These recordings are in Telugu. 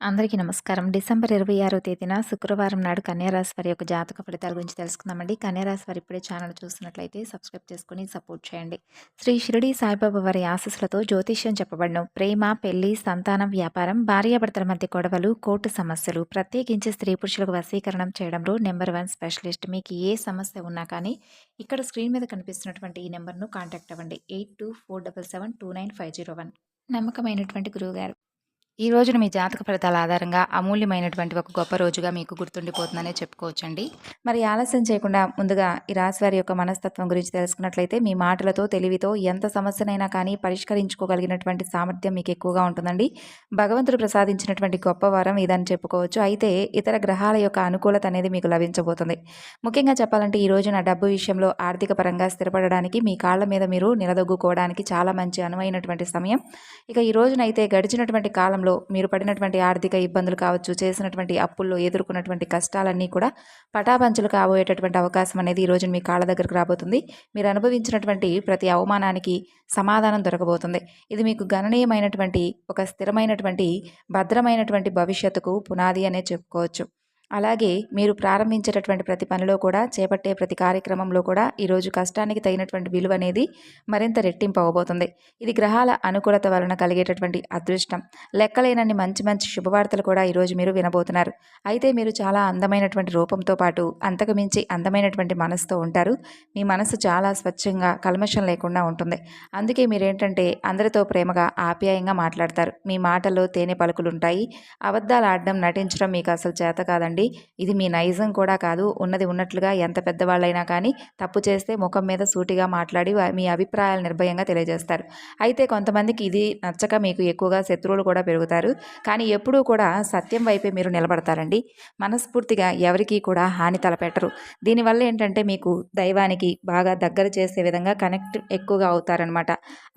అందరికీ నమస్కారం. డిసెంబర్ 26 తేదీన శుక్రవారం నాడు కన్యారాశి వారి యొక్క జాతక ఫలితాల గురించి తెలుసుకుందామండి. కన్యారాశి వారి ఇప్పుడే ఛానల్ చూస్తున్నట్లయితే సబ్స్క్రైబ్ చేసుకుని సపోర్ట్ చేయండి. శ్రీ షిరిడి సాయిబాబా వారి ఆశీస్సులతో జ్యోతిష్యం చెప్పబడను. ప్రేమ, పెళ్ళి, సంతానం, వ్యాపారం, భార్యాభర్తల మధ్య గొడవలు, కోర్టు సమస్యలు, ప్రత్యేకించి స్త్రీ పురుషులకు వశీకరణం చేయడంలో నెంబర్ వన్ స్పెషలిస్ట్. మీకు ఏ సమస్య ఉన్నా కానీ ఇక్కడ స్క్రీన్ మీద కనిపిస్తున్నటువంటి ఈ నెంబర్ను కాంటాక్ట్ అవ్వండి. Eight two four double seven two nine five zero one నమ్మకమైనటువంటి గురువుగారు ఈ రోజున మీ జాతక ఫలితాల ఆధారంగా అమూల్యమైనటువంటి ఒక గొప్ప రోజుగా మీకు గుర్తుండిపోతుందనే చెప్పుకోవచ్చండి. మరి ఆలస్యం చేయకుండా ముందుగా ఈ రాశి వారి యొక్క మనస్తత్వం గురించి తెలుసుకున్నట్లయితే మీ మాటలతో తెలివితో ఎంత సమస్యనైనా కానీ పరిష్కరించుకోగలిగినటువంటి సామర్థ్యం మీకు ఎక్కువగా ఉంటుందండి. భగవంతుడు ప్రసాదించినటువంటి గొప్ప వరం ఇదని చెప్పుకోవచ్చు. అయితే ఇతర గ్రహాల యొక్క అనుకూలత అనేది మీకు లభించబోతుంది. ముఖ్యంగా చెప్పాలంటే ఈ రోజున డబ్బు విషయంలో ఆర్థిక పరంగా స్థిరపడడానికి మీ కాళ్ళ మీద మీరు నిలదొగ్గుకోవడానికి చాలా మంచి అనువైనటువంటి సమయం. ఇక ఈ రోజునైతే గడిచినటువంటి కాలంలో మీరు పడినటువంటి ఆర్థిక ఇబ్బందులు కావచ్చు చేసినటువంటి అప్పుల్లో ఎదుర్కొన్నటువంటి కష్టాలన్నీ కూడా పటాపంచులు కాబోయేటటువంటి అవకాశం అనేది ఈరోజు మీ కాళ్ళ దగ్గరకు రాబోతుంది. మీరు అనుభవించినటువంటి ప్రతి అవమానానికి సమాధానం దొరకబోతుంది. ఇది మీకు గణనీయమైనటువంటి ఒక స్థిరమైనటువంటి భద్రమైనటువంటి భవిష్యత్తుకు పునాది అనే చెప్పుకోవచ్చు. అలాగే మీరు ప్రారంభించేటటువంటి ప్రతి పనిలో కూడా చేపట్టే ప్రతి కార్యక్రమంలో కూడా ఈరోజు కష్టానికి తగినటువంటి విలువ అనేది మరింత రెట్టింపు అవ్వబోతుంది. ఇది గ్రహాల అనుకూలత వలన కలిగేటటువంటి అదృష్టం. లెక్కలేనన్ని మంచి మంచి శుభవార్తలు కూడా ఈరోజు మీరు వినబోతున్నారు. అయితే మీరు చాలా అందమైనటువంటి రూపంతో పాటు అంతకు మించి అందమైనటువంటి మనసుతో ఉంటారు. మీ మనసు చాలా స్వచ్ఛంగా కల్మషం లేకుండా ఉంటుంది. అందుకే మీరేంటంటే అందరితో ప్రేమగా ఆప్యాయంగా మాట్లాడతారు. మీ మాటల్లో తేనె పలుకులు ఉంటాయి అబద్ధాలు ఆడడం నటించడం మీకు అసలు చేత కాదండి. ఇది మీ నైజం కూడా కాదు. ఉన్నది ఉన్నట్లుగా ఎంత పెద్దవాళ్ళైనా కానీ తప్పు చేస్తే ముఖం మీద సూటిగా మాట్లాడి మీ అభిప్రాయాలు నిర్భయంగా తెలియజేస్తారు. అయితే కొంతమందికి ఇది నచ్చక మీకు ఎక్కువగా శత్రువులు కూడా పెరుగుతారు. కానీ ఎప్పుడూ కూడా సత్యం వైపే మీరు నిలబడతారండి. మనస్ఫూర్తిగా ఎవరికీ కూడా హాని తలపెట్టరు. దీనివల్ల ఏంటంటే మీకు దైవానికి బాగా దగ్గర చేసే విధంగా కనెక్ట్ ఎక్కువగా అవుతారనమాట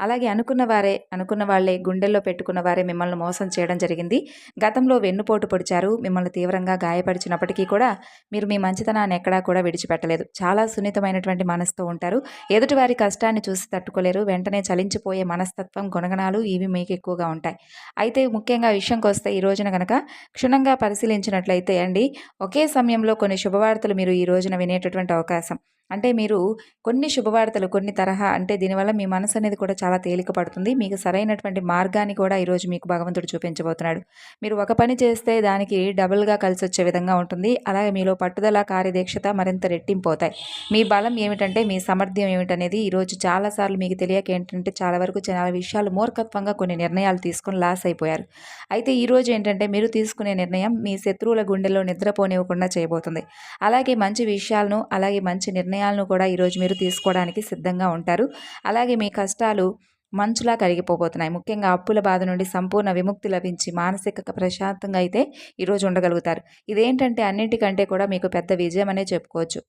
అలాగే అనుకున్న వారే అనుకున్న వాళ్ళే గుండెల్లో పెట్టుకున్న వారే మిమ్మల్ని మోసం చేయడం జరిగింది. గతంలో వెన్నుపోటు పొడిచారు. మిమ్మల్ని తీవ్రంగా గాయపరిచినప్పటికీ కూడా మీరు మీ మంచితనాన్ని ఎక్కడా కూడా విడిచిపెట్టలేదు. చాలా సున్నితమైనటువంటి మనసుతో ఉంటారు. ఎదుటివారి కష్టాన్ని చూసి తట్టుకోలేరు. వెంటనే చలించిపోయే మనస్తత్వం గుణగణాలు ఇవి మీకు ఎక్కువగా ఉంటాయి. అయితే ముఖ్యంగా విషయంకి వస్తే ఈ రోజున కనుక క్షుణ్ణంగా పరిశీలించినట్లయితే అండి ఒకే సమయంలో కొన్ని శుభవార్తలు మీరు ఈ రోజున వినేటటువంటి అవకాశం. అంటే మీరు కొన్ని శుభవార్తలు కొన్ని తరహా అంటే దీనివల్ల మీ మనసు అనేది కూడా చాలా తేలిక పడుతుంది. మీకు సరైనటువంటి మార్గాన్ని కూడా ఈరోజు మీకు భగవంతుడు చూపించబోతున్నాడు. మీరు ఒక పని చేస్తే దానికి డబుల్గా కలిసి వచ్చే విధంగా ఉంటుంది. అలాగే మీలో పట్టుదల కార్యదీక్షత మరింత రెట్టింపు అవుతాయి మీ బలం ఏమిటంటే మీ సామర్థ్యం ఏమిటనేది ఈరోజు చాలాసార్లు మీకు తెలియక ఏంటంటే చాలా వరకు చాలా విషయాలు మూర్ఖత్వంగా కొన్ని నిర్ణయాలు తీసుకొని లాస్ అయిపోయారు. అయితే ఈరోజు ఏంటంటే మీరు తీసుకునే నిర్ణయం మీ శత్రువుల గుండెల్లో నిద్రపోనివ్వకుండా చేయబోతుంది. అలాగే మంచి విషయాలను అలాగే మంచి నిర్ణయాలను కూడా ఈరోజు మీరు తీసుకోవడానికి సిద్ధంగా ఉంటారు. అలాగే మీ కష్టాలు మంచులా కరిగిపోబోతున్నాయి. ముఖ్యంగా అప్పుల బాధ నుండి సంపూర్ణ విముక్తి లభించి మానసిక ప్రశాంతంగా అయితే ఈరోజు ఉండగలుగుతారు. ఇదేంటంటే అన్నింటికంటే కూడా మీకు పెద్ద విజయం అనే చెప్పుకోవచ్చు.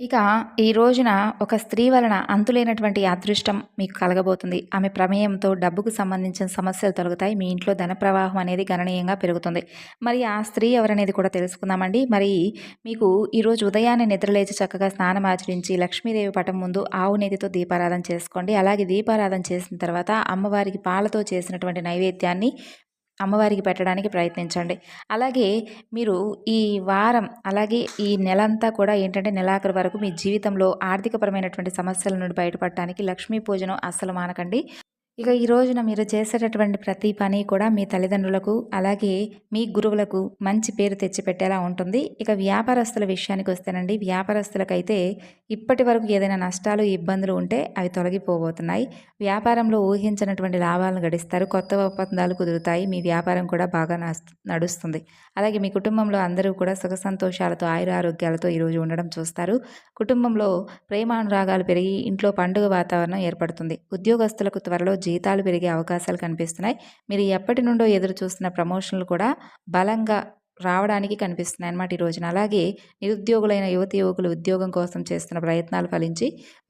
ఇక ఈ రోజున ఒక స్త్రీ వలన అంతులేనటువంటి అదృష్టం మీకు కలగబోతుంది. ఆమె ప్రమేయంతో డబ్బుకు సంబంధించిన సమస్యలు తొలగుతాయి. మీ ఇంట్లో ధన ప్రవాహం అనేది గణనీయంగా పెరుగుతుంది. మరి ఆ స్త్రీ ఎవరనేది కూడా తెలుసుకుందామండి. మరి మీకు ఈరోజు ఉదయాన్నే నిద్రలేచి చక్కగా స్నానం ఆచరించి లక్ష్మీదేవి పటం ముందు ఆవు నెయ్యితో దీపారాధన చేసుకోండి. అలాగే దీపారాధన చేసిన తర్వాత అమ్మవారికి పాలతో చేసినటువంటి నైవేద్యాన్ని అమ్మవారికి పెట్టడానికి ప్రయత్నించండి. అలాగే మీరు ఈ వారం అలాగే ఈ నెలంతా కూడా ఏంటంటే నెలాఖరు వరకు మీ జీవితంలో ఆర్థికపరమైనటువంటి సమస్యల నుండి బయటపడటానికి లక్ష్మీ పూజను అస్సలు మానకండి. ఇక ఈ రోజున మీరు చేసేటటువంటి ప్రతి పని కూడా మీ తల్లిదండ్రులకు అలాగే మీ గురువులకు మంచి పేరు తెచ్చిపెట్టేలా ఉంటుంది. ఇక వ్యాపారస్తుల విషయానికి వస్తేనండి వ్యాపారస్తులకైతే ఇప్పటి వరకు ఏదైనా నష్టాలు ఇబ్బందులు ఉంటే అవి తొలగిపోబోతున్నాయి. వ్యాపారంలో ఊహించినటువంటి లాభాలను గడిస్తారు. కొత్త ఒప్పందాలు కుదురుతాయి. మీ వ్యాపారం కూడా బాగా నడుస్తుంది. అలాగే మీ కుటుంబంలో అందరూ కూడా సుఖ సంతోషాలతో ఆయుర ఆరోగ్యాలతో ఈరోజు ఉండడం చూస్తారు. కుటుంబంలో ప్రేమానురాగాలు పెరిగి ఇంట్లో పండుగ వాతావరణం ఏర్పడుతుంది. ఉద్యోగస్తులకు త్వరలో జీతాలు పెరిగే అవకాశాలు కనిపిస్తున్నాయి. మీరు ఎప్పటి నుండో ఎదురు చూస్తున్న ప్రమోషన్లు కూడా బలంగా రావడానికి కనిపిస్తున్నాయి అన్నమాట ఈ రోజున. అలాగే నిరుద్యోగులైన యువతి యువకులు ఉద్యోగం కోసం చేస్తున్న ప్రయత్నాలు ఫలించి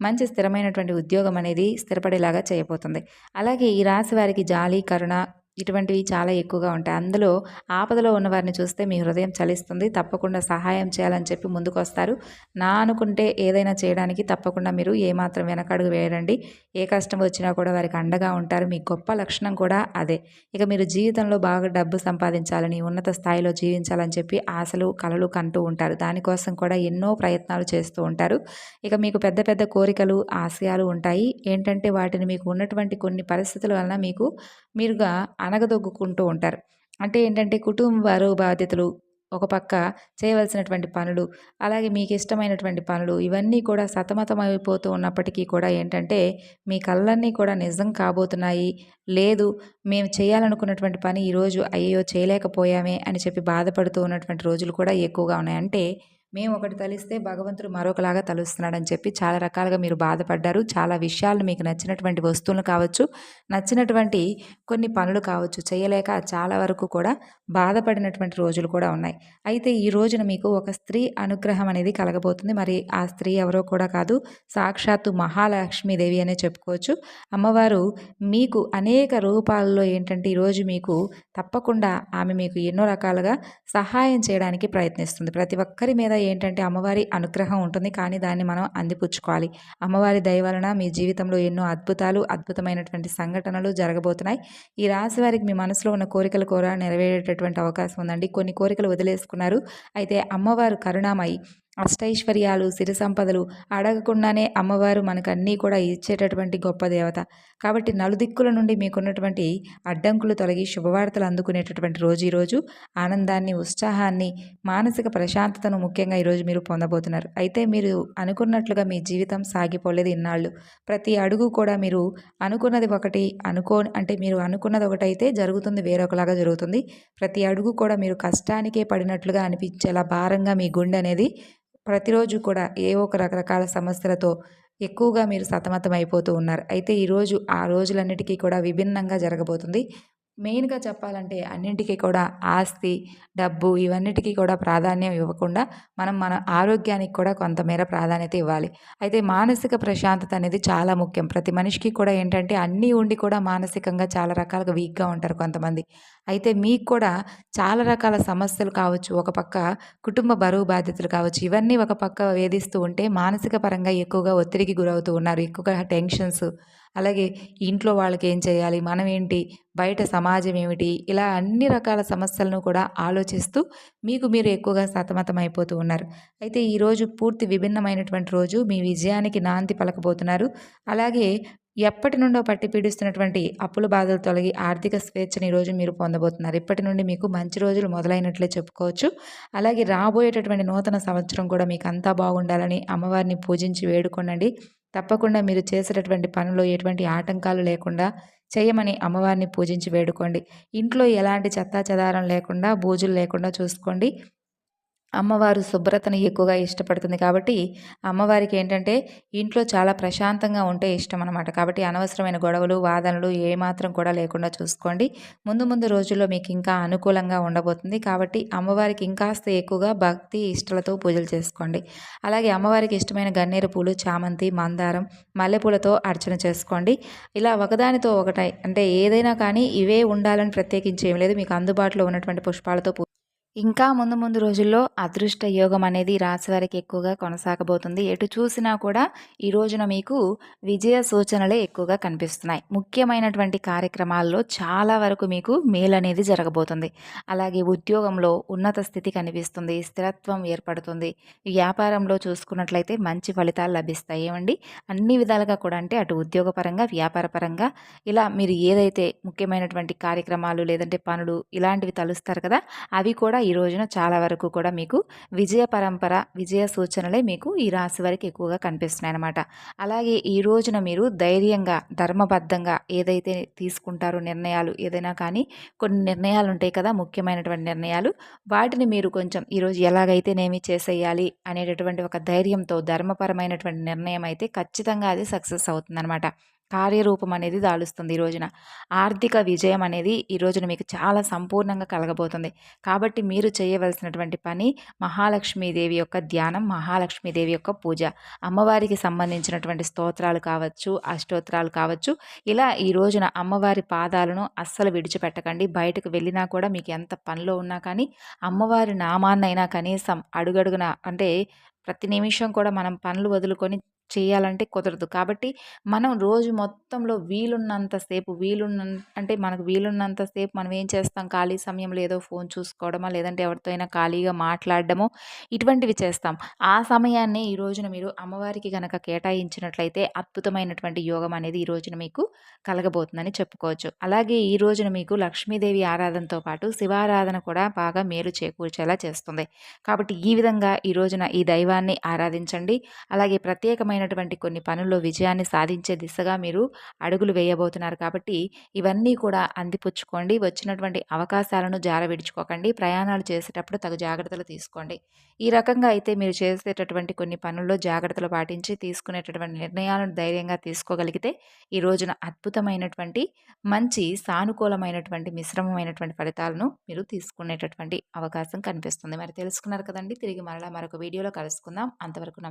మంచి స్థిరమైనటువంటి ఉద్యోగం అనేది స్థిరపడేలాగా చేయబోతుంది. అలాగే ఈ రాశి వారికి జాలి కరుణ ఇటువంటివి చాలా ఎక్కువగా ఉంటాయి. అందులో ఆపదలో ఉన్న వారిని చూస్తే మీ హృదయం చలిస్తుంది. తప్పకుండా సహాయం చేయాలని చెప్పి ముందుకు వస్తారు నా అనుకుంటే ఏదైనా చేయడానికి తప్పకుండా మీరు ఏమాత్రం వెనకడుగు వేయరండి ఏ కష్టం వచ్చినా కూడా వారికి అండగా ఉంటారు. మీ గొప్ప లక్షణం కూడా అదే. ఇక మీరు జీవితంలో బాగా డబ్బు సంపాదించాలని ఉన్నత స్థాయిలో జీవించాలని చెప్పి ఆశలు కలలు కంటూ ఉంటారు. దానికోసం కూడా ఎన్నో ప్రయత్నాలు చేస్తూ ఉంటారు. ఇక మీకు పెద్ద పెద్ద కోరికలు ఆశయాలు ఉంటాయి. ఏంటంటే వాటిని మీకు ఉన్నటువంటి కొన్ని పరిస్థితుల వలన మీకు మీరుగా అనగదొగ్గుకుంటూ ఉంటారు. అంటే ఏంటంటే కుటుంబ బరువు బాధ్యతలు ఒక పక్క చేయవలసినటువంటి పనులు అలాగే మీకు ఇష్టమైనటువంటి పనులు ఇవన్నీ కూడా సతమతమైపోతూ ఉన్నప్పటికీ కూడా ఏంటంటే మీ కళ్ళన్నీ కూడా నిజం కాబోతున్నాయి. లేదు మేము చేయాలనుకున్నటువంటి పని ఈరోజు అయ్యో చేయలేకపోయామే అని చెప్పి బాధపడుతూ ఉన్నటువంటి రోజులు కూడా ఎక్కువగా ఉన్నాయి. అంటే మేము ఒకటి తలిస్తే భగవంతుడు మరొకలాగా తలుస్తున్నాడని చెప్పి చాలా రకాలుగా మీరు బాధపడ్డారు. చాలా విషయాలు మీకు నచ్చినటువంటి వస్తువులు కావచ్చు నచ్చినటువంటి కొన్ని పనులు కావచ్చు చేయలేక చాలా వరకు కూడా బాధపడినటువంటి రోజులు కూడా ఉన్నాయి. అయితే ఈ రోజున మీకు ఒక స్త్రీ అనుగ్రహం అనేది కలగబోతుంది. మరి ఆ స్త్రీ ఎవరో కూడా కాదు సాక్షాత్తు మహాలక్ష్మీదేవి అనే చెప్పుకోవచ్చు. అమ్మవారు మీకు అనేక రూపాల్లో ఏంటంటే ఈరోజు మీకు తప్పకుండా ఆమె మీకు ఎన్నో రకాలుగా సహాయం చేయడానికి ప్రయత్నిస్తుంది. ప్రతి ఒక్కరి మీద ఏంటంటే అమ్మవారి అనుగ్రహం ఉంటుంది. కానీ దాన్ని మనం అందిపుచ్చుకోవాలి. అమ్మవారి దయ వలన మీ జీవితంలో ఎన్నో అద్భుతాలు అద్భుతమైనటువంటి సంఘటనలు జరగబోతున్నాయి. ఈ రాశి వారికి మీ మనసులో ఉన్న కోరికలు కూడా నెరవేరేటటువంటి అవకాశం ఉందండి. కొన్ని కోరికలు వదిలేసుకున్నారు. అయితే అమ్మవారు కరుణామయి అష్టైశ్వర్యాలు సిరి సంపదలు అడగకుండానే అమ్మవారు మనకన్నీ కూడా ఇచ్చేటటువంటి గొప్ప దేవత. కాబట్టి నలుదిక్కుల నుండి మీకున్నటువంటి అడ్డంకులు తొలగి శుభవార్తలు అందుకునేటటువంటి రోజు ఈరోజు ఆనందాన్ని ఉత్సాహాన్ని మానసిక ప్రశాంతతను ముఖ్యంగా ఈరోజు మీరు పొందబోతున్నారు. అయితే మీరు అనుకున్నట్లుగా మీ జీవితం సాగిపోలేదు ఇన్నాళ్ళు. ప్రతి అడుగు కూడా మీరు అనుకున్నది ఒకటి అనుకో అంటే మీరు అనుకున్నది ఒకటైతే జరుగుతుంది వేరొకలాగా జరుగుతుంది. ప్రతి అడుగు కూడా మీరు కష్టానికే పడినట్లుగా అనిపించేలా భారంగా మీ గుండె అనేది ప్రతిరోజు కూడా ఏ ఒక రకరకాల సమస్యలతో ఎక్కువగా మీరు సతమతం అయిపోతూ ఉన్నారు. అయితే ఈరోజు ఆ రోజులన్నిటికీ కూడా విభిన్నంగా జరగబోతుంది. మెయిన్గా చెప్పాలంటే అన్నింటికీ కూడా ఆస్తి డబ్బు ఇవన్నిటికీ కూడా ప్రాధాన్యం ఇవ్వకుండా మనం మన ఆరోగ్యానికి కూడా కొంతమేర ప్రాధాన్యత ఇవ్వాలి. అయితే మానసిక ప్రశాంతత అనేది చాలా ముఖ్యం. ప్రతి మనిషికి కూడా ఏంటంటే అన్నీ ఉండి కూడా మానసికంగా చాలా రకాలుగా వీక్గా ఉంటారు కొంతమంది. అయితే మీకు కూడా చాలా రకాల సమస్యలు కావచ్చు ఒక పక్క కుటుంబ బరువు బాధ్యతలు కావచ్చు ఇవన్నీ ఒక పక్క వేధిస్తూ ఉంటే మానసిక పరంగా ఎక్కువగా ఒత్తిడికి గురవుతూ ఉన్నారు ఎక్కువగా టెన్షన్స్ అలాగే ఇంట్లో వాళ్ళకి ఏం చేయాలి? మనం ఏంటి బయట సమాజం ఏమిటి ఇలా అన్ని రకాల సమస్యలను కూడా ఆలోచిస్తూ మీకు మీరు ఎక్కువగా సతమతం అయిపోతూ ఉన్నారు. అయితే ఈరోజు పూర్తి విభిన్నమైనటువంటి రోజు మీ విజయానికి నాంతి పలకబోతున్నారు. అలాగే ఎప్పటి నుండో పట్టి పీడిస్తున్నటువంటి అప్పుల బాధలు తొలగి ఆర్థిక స్వేచ్ఛని ఈరోజు మీరు పొందబోతున్నారు. ఇప్పటి నుండి మీకు మంచి రోజులు మొదలైనట్లే చెప్పుకోవచ్చు. అలాగే రాబోయేటటువంటి నూతన సంవత్సరం కూడా మీకు అంతా బాగుండాలని అమ్మవారిని పూజించి వేడుకోనండి. తప్పకుండా మీరు చేసేటటువంటి పనులు ఎటువంటి ఆటంకాలు లేకుండా చేయమని అమ్మవారిని పూజించి వేడుకోండి. ఇంట్లో ఎలాంటి చెత్తా చెదారం లేకుండా బూజులు లేకుండా చూసుకోండి. అమ్మవారు శుభ్రతను ఎక్కువగా ఇష్టపడుతుంది కాబట్టి అమ్మవారికి ఏంటంటే ఇంట్లో చాలా ప్రశాంతంగా ఉంటే ఇష్టం అనమాట కాబట్టి అనవసరమైన గొడవలు వాదనలు ఏమాత్రం కూడా లేకుండా చూసుకోండి. ముందు ముందు రోజుల్లో మీకు ఇంకా అనుకూలంగా ఉండబోతుంది. కాబట్టి అమ్మవారికి ఇంకాస్త ఎక్కువగా భక్తి ఇష్టలతో పూజలు చేసుకోండి. అలాగే అమ్మవారికి ఇష్టమైన గన్నేరు పూలు చామంతి మందారం మల్లెపూలతో అర్చన చేసుకోండి. ఇలా ఒకదానితో ఒకటై అంటే ఏదైనా కానీ ఇవే ఉండాలని ప్రత్యేకించి ఏం లేదు. మీకు అందుబాటులో ఉన్నటువంటి పుష్పాలతో ఇంకా ముందు ముందు రోజుల్లో అదృష్ట యోగం అనేది రాశివారికి ఎక్కువగా కొనసాగబోతుంది. ఎటు చూసినా కూడా ఈ రోజున మీకు విజయ సూచనలే ఎక్కువగా కనిపిస్తున్నాయి. ముఖ్యమైనటువంటి కార్యక్రమాల్లో చాలా వరకు మీకు మేలు అనేది జరగబోతుంది. అలాగే ఉద్యోగంలో ఉన్నత స్థితి కనిపిస్తుంది స్థిరత్వం ఏర్పడుతుంది. వ్యాపారంలో చూసుకున్నట్లయితే మంచి ఫలితాలు లభిస్తాయి. ఏమండి? అన్ని విధాలుగా కూడా అంటే అటు ఉద్యోగపరంగా వ్యాపారపరంగా ఇలా మీరు ఏదైతే ముఖ్యమైనటువంటి కార్యక్రమాలు లేదంటే పనులు ఇలాంటివి తలుస్తారు కదా అవి కూడా ఈ రోజున చాలా వరకు కూడా మీకు విజయ పరంపర విజయ సూచనలే మీకు ఈ రాశి వారికి ఎక్కువగా కనిపిస్తున్నాయి అనమాట అలాగే ఈ రోజున మీరు ధైర్యంగా ధర్మబద్ధంగా ఏదైతే తీసుకుంటారో నిర్ణయాలు ఏదైనా కానీ కొన్ని నిర్ణయాలు ఉంటాయి కదా ముఖ్యమైనటువంటి నిర్ణయాలు వాటిని మీరు కొంచెం ఈరోజు ఎలాగైతేనేమి చేసేయాలి అనేటటువంటి ఒక ధైర్యంతో ధర్మపరమైనటువంటి నిర్ణయం అయితే ఖచ్చితంగా అది సక్సెస్ అవుతుందన్నమాట. కార్యరూపం అనేది దాలుస్తుంది ఈ రోజున. ఆర్థిక విజయం అనేది ఈ రోజున మీకు చాలా సంపూర్ణంగా కలగబోతుంది. కాబట్టి మీరు చేయవలసినటువంటి పని మహాలక్ష్మీదేవి యొక్క ధ్యానం మహాలక్ష్మీదేవి యొక్క పూజ. అమ్మవారికి సంబంధించినటువంటి స్తోత్రాలు కావచ్చు అష్టోత్రాలు కావచ్చు. ఇలా ఈ రోజున అమ్మవారి పాదాలను అస్సలు విడిచిపెట్టకండి. బయటకు వెళ్ళినా కూడా మీకు ఎంత పనిలో ఉన్నా కానీ అమ్మవారి నామాన్నైనా కనీసం అడుగడుగున అంటే ప్రతి నిమిషం కూడా మనం పనులు వదులుకొని చేయాలంటే కుదరదు. కాబట్టి మనం రోజు మొత్తంలో వీలున్నంత సేపు వీలున్న అంటే మనకు వీలున్నంత సేపు మనం ఏం చేస్తాం? ఖాళీ సమయంలో ఏదో ఫోన్ చూసుకోవడమా? లేదంటే ఎవరితో అయినా ఖాళీగా మాట్లాడడమో? ఇటువంటివి చేస్తాం. ఆ సమయాన్ని ఈ రోజున మీరు అమ్మవారికి కనుక కేటాయించినట్లయితే అద్భుతమైనటువంటి యోగం అనేది ఈ రోజున మీకు కలగబోతుందని చెప్పుకోవచ్చు. అలాగే ఈ రోజున మీకు లక్ష్మీదేవి ఆరాధనతో పాటు శివారాధన కూడా బాగా మేలు చేకూర్చేలా చేస్తుంది. కాబట్టి ఈ విధంగా ఈ రోజున ఈ దైవాన్ని ఆరాధించండి. అలాగే ప్రత్యేకమైనటువంటి కొన్ని పనుల్లో విజయాన్ని సాధించే దిశగా మీరు అడుగులు వేయబోతున్నారు కాబట్టి ఇవన్నీ కూడా అందిపుచ్చుకోండి. వచ్చినటువంటి అవకాశాలను జార విడుచుకోకండి ప్రయాణాలు చేసేటప్పుడు తగు జాగ్రత్తలు తీసుకోండి. ఈ రకంగా అయితే మీరు చేసేటటువంటి కొన్ని పనుల్లో జాగ్రత్తలు పాటించి తీసుకునేటటువంటి నిర్ణయాలను ధైర్యంగా తీసుకోగలిగితే ఈ రోజున అద్భుతమైనటువంటి మంచి సానుకూలమైనటువంటి మిశ్రమమైనటువంటి ఫలితాలను మీరు తీసుకునేటటువంటి అవకాశం కనిపిస్తుంది. మరి తెలుసుకున్నారు కదండి. తిరిగి మరలా మరొక వీడియోలో కలుసుకుందాం కలుసుకుందాం అంతవరకు నమస్తే